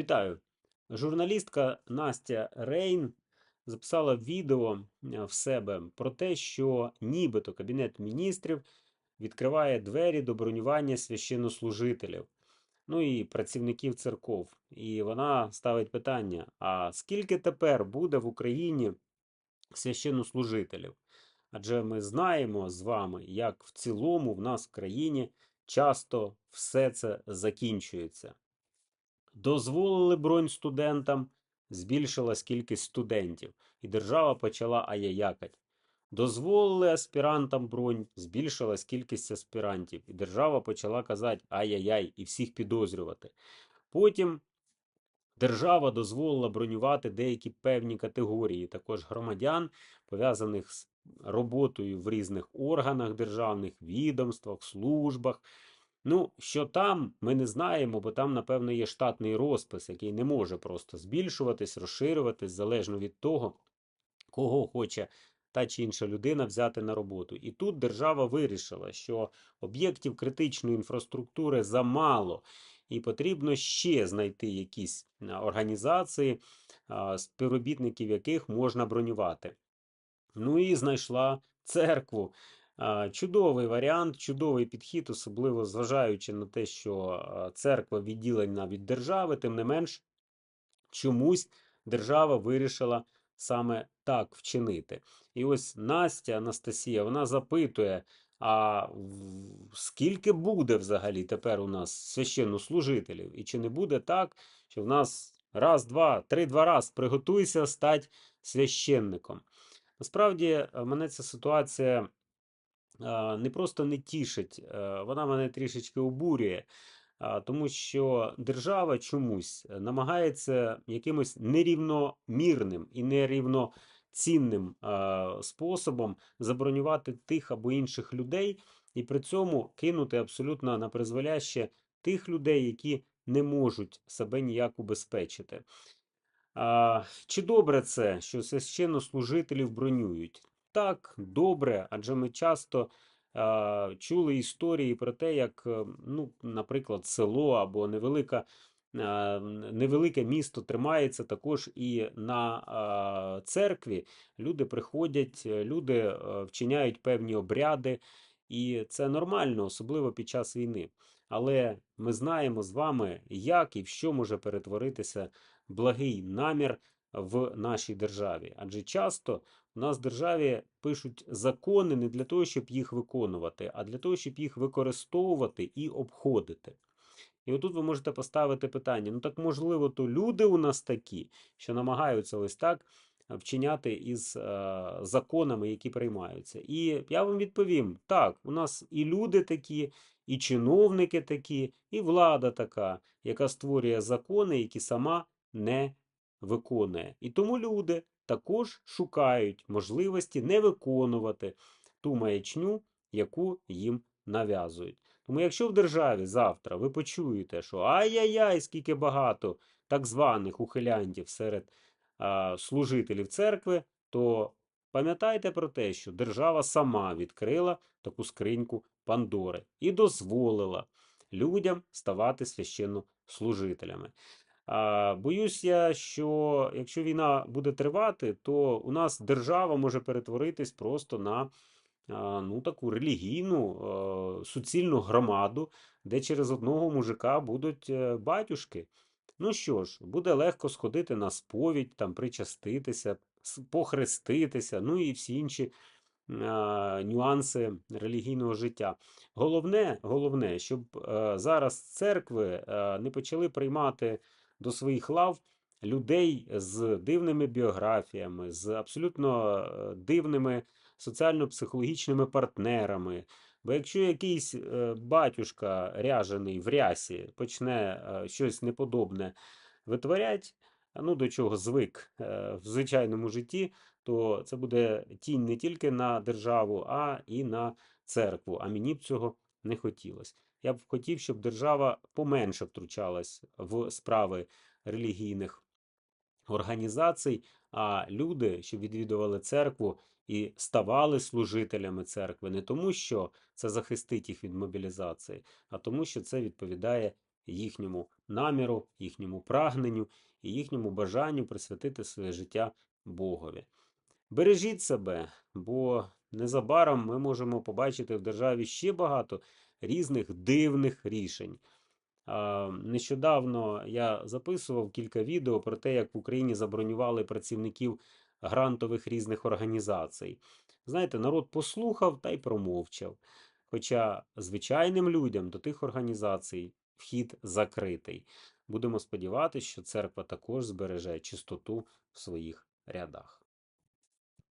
Вітаю! Журналістка Настя Рейн записала відео в себе про те, що нібито Кабінет міністрів відкриває двері до бронювання священнослужителів, ну і працівників церков. І вона ставить питання: а скільки тепер буде в Україні священнослужителів? Адже ми знаємо з вами, як в цілому в нас в країні часто все це закінчується. Дозволили бронь студентам, збільшилась кількість студентів, і держава почала аяякать. Дозволили аспірантам бронь, збільшилась кількість аспірантів, і держава почала казати ай-яй-яй і всіх підозрювати. Потім держава дозволила бронювати деякі певні категорії, також громадян, пов'язаних з роботою в різних органах державних, відомствах, службах. Ну, що там, ми не знаємо, бо там, напевно, є штатний розпис, який не може просто збільшуватись, розширюватись залежно від того, кого хоче та чи інша людина взяти на роботу. І тут держава вирішила, що об'єктів критичної інфраструктури замало, і потрібно ще знайти якісь організації, співробітників яких можна бронювати. Ну і знайшла церкву. А, Чудовий варіант, чудовий підхід, особливо зважаючи на те, що церква відділена від держави, тим не менш, чомусь держава вирішила саме так вчинити. І ось Настя Анастасія вона запитує: а скільки буде взагалі тепер у нас священнослужителів? І чи не буде так, що в нас раз, два, три, два раз приготуйся стати священником? Насправді е, мене ця ситуація не просто не тішить, е, вона мене трішечки обурює, тому що держава чомусь намагається якимось нерівномірним і нерівноцінним способом забронювати тих або інших людей, і при цьому кинути абсолютно на призволяще тих людей, які не можуть себе ніяк убезпечити. Чи добре це, що священнослужителів бронюють? Так, добре, адже ми часто а, чули історії про те, як, е, ну, наприклад, село або невелика, невелике місто тримається також і на церкві. Люди приходять, е, люди е, вчиняють певні обряди, і це нормально, особливо під час війни. Але ми знаємо з вами, як і в що може перетворитися благий намір в нашій державі. Адже часто у нас в державі пишуть закони не для того, щоб їх виконувати, а для того, щоб їх використовувати і обходити. І отут ви можете поставити питання: ну так можливо, то люди у нас такі, що намагаються ось так вчиняти із е, законами, які приймаються. І я вам відповім: так, у нас і люди такі, і чиновники такі, і влада така, яка створює закони, які сама не виконує. І тому люди також шукають можливості не виконувати ту маячню, яку їм нав'язують. Тому, якщо в державі завтра ви почуєте, що ай-яй-яй, скільки багато так званих ухилянтів серед а, служителів церкви, то пам'ятайте про те, що держава сама відкрила таку скриньку Пандори і дозволила людям ставати священнослужителями. Боюсь я, що якщо війна буде тривати, то у нас держава може перетворитись просто на ну, таку релігійну суцільну громаду, де через одного мужика будуть е, батюшки. Ну що ж, буде легко сходити на сповідь, там причаститися, похреститися, ну і всі інші нюанси релігійного життя. Головне, головне, щоб е, зараз церкви е, не почали приймати до своїх лав людей з дивними біографіями, з абсолютно е, дивними соціально-психологічними партнерами. Бо якщо якийсь е, батюшка ряжений в рясі почне е, щось неподобне витворять, ну до чого звик в звичайному житті, то це буде тінь не тільки на державу, а і на церкву. А мені б цього не хотілося. Я б хотів, щоб держава поменше втручалась в справи релігійних організацій, а люди, що відвідували церкву і ставали служителями церкви, не тому, що це захистить їх від мобілізації, а тому, що це відповідає їхньому наміру, їхньому прагненню і їхньому бажанню присвятити своє життя Богові. Бережіть себе, бо незабаром ми можемо побачити в державі ще багато різних дивних рішень. Нещодавно я записував кілька відео про те, як в Україні забронювали працівників грантових різних організацій. Знаєте, народ послухав та й промовчав. Хоча звичайним людям до тих організацій вхід закритий. Будемо сподіватися, що церква також збереже чистоту в своїх рядах.